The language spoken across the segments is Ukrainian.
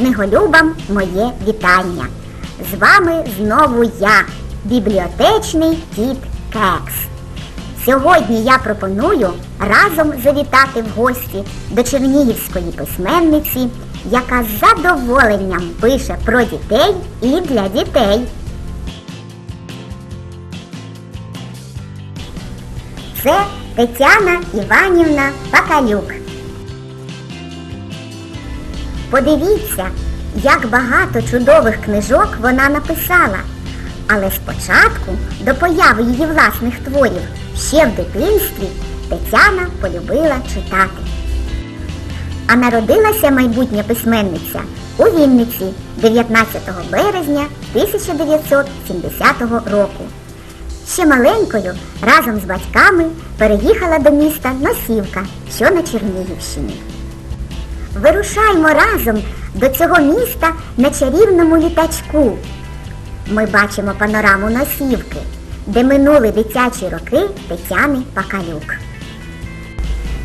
книголюбам моє вітання. З вами знову я, бібліотечний кіт Кекс. Сьогодні я пропоную разом завітати в гості до чернігівської письменниці, яка з задоволенням пише про дітей і для дітей. Це Тетяна Іванівна Пакалюк. Подивіться, як багато чудових книжок вона написала. Але спочатку, до появи її власних творів, ще в дитинстві Тетяна полюбила читати. А народилася майбутня письменниця у Вінниці 19 березня 1970 року. Ще маленькою разом з батьками переїхала до міста Носівка, що на Чернігівщині. Вирушаймо разом до цього міста на чарівному літачку. Ми бачимо панораму Носівки, де минули дитячі роки Тетяни Пакалюк.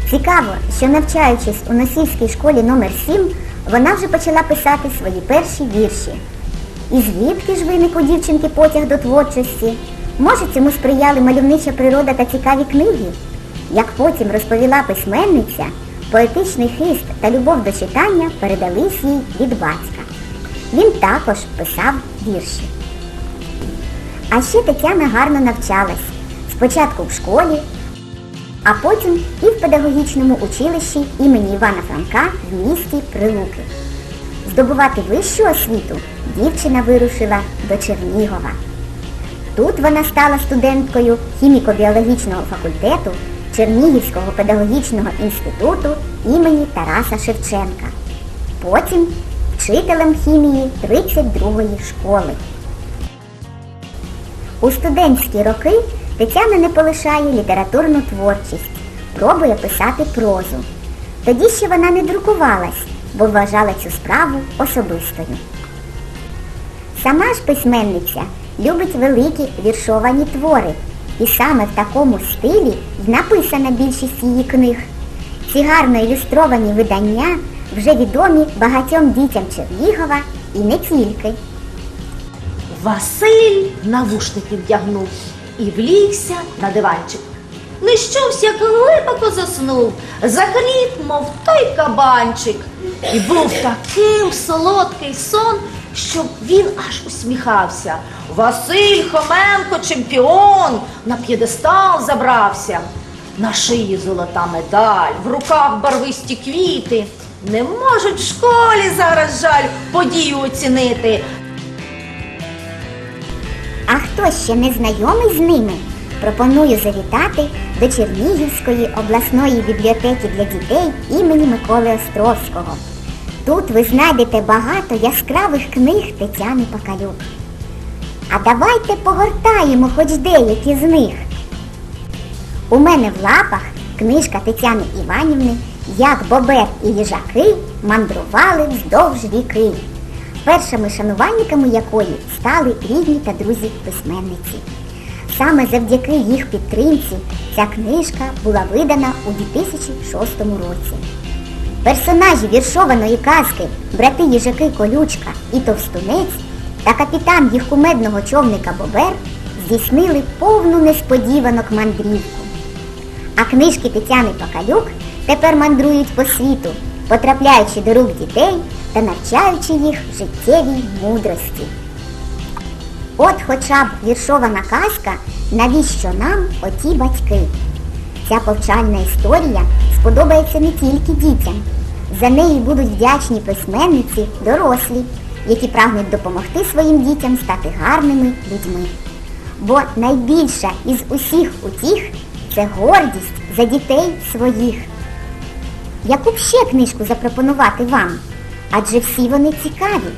Цікаво, що навчаючись у Носівській школі номер 7 вона вже почала писати свої перші вірші. І звідки ж виник у дівчинки потяг до творчості? Може, цьому сприяли мальовнича природа та цікаві книги? Як потім розповіла письменниця, поетичний хист та любов до читання передались їй від батька. Він також писав вірші. А ще Тетяна гарно навчалась. Спочатку в школі, а потім і в педагогічному училищі імені Івана Франка в місті Прилуки. Здобувати вищу освіту дівчина вирушила до Чернігова. Тут вона стала студенткою хіміко-біологічного факультету Чернігівського педагогічного інституту імені Тараса Шевченка. Потім вчителем хімії 32-ї школи. У студентські роки Тетяна не полишає літературну творчість, пробує писати прозу. Тоді ще вона не друкувалась, бо вважала цю справу особистою. Сама ж письменниця любить великі віршовані твори, і саме в такому стилі й написана більшість її книг. Ці гарно ілюстровані видання вже відомі багатьом дітям Чернігова і не тільки. Василь навушники вдягнув і влігся на диванчик. Нищувся, як глибоко заснув, захліп, мов той кабанчик. І був таким солодкий сон, що він аж усміхався. Василь Хоменко, чемпіон, на п'єдестал забрався. На шиї золота медаль, в руках барвисті квіти. Не можуть в школі зараз жаль подію оцінити. А хто ще не знайомий з ними, пропоную завітати до Чернігівської обласної бібліотеки для дітей імені Миколи Островського. Тут ви знайдете багато яскравих книг Тетяни Пакалюк. А давайте погортаємо хоч деякі з них. У мене в лапах книжка Тетяни Іванівни Як Бобер і їжаки мандрували вздовж віки, першими шанувальниками якої стали рідні та друзі письменниці. Саме завдяки їх підтримці ця книжка була видана у 2006 році. Персонажі віршованої казки брати їжаки Колючка і Товстунець та капітан їх кумедного човника Бобер здійснили повну несподіванок мандрівку. А книжки Тетяни Пакалюк тепер мандрують по світу, потрапляючи до рук дітей та навчаючи їх життєвій мудрості. От хоча б віршована казка, навіщо нам оті батьки? Ця повчальна історія сподобається не тільки дітям. За неї будуть вдячні письменниці дорослі, які прагнуть допомогти своїм дітям стати гарними людьми. Бо найбільша із усіх утіх це гордість за дітей своїх. Яку б ще книжку запропонувати вам? Адже всі вони цікаві.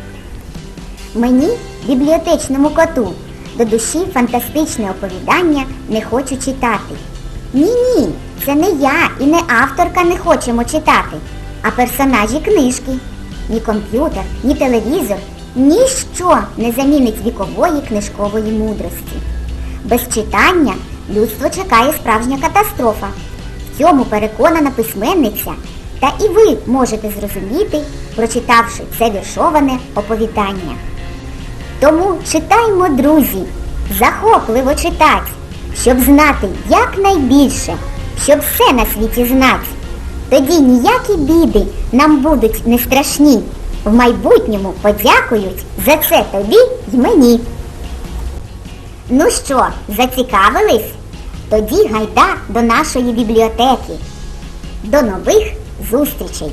Мені, бібліотечному коту, до душі фантастичне оповідання не хочу читати. Ні-ні, це не я і не авторка не хочемо читати, а персонажі книжки. Ні комп'ютер, ні телевізор, ніщо не замінить вікової книжкової мудрості. Без читання людство чекає справжня катастрофа. В цьому переконана письменниця Та і ви можете зрозуміти, прочитавши це віршоване оповідання. Тому читаймо, друзі, захопливо читать, щоб знати якнайбільше, щоб все на світі знать. Тоді ніякі біди нам будуть не страшні. В майбутньому подякують за це тобі й мені. Ну що, зацікавились? Тоді гайда до нашої бібліотеки. До нових зустрічей!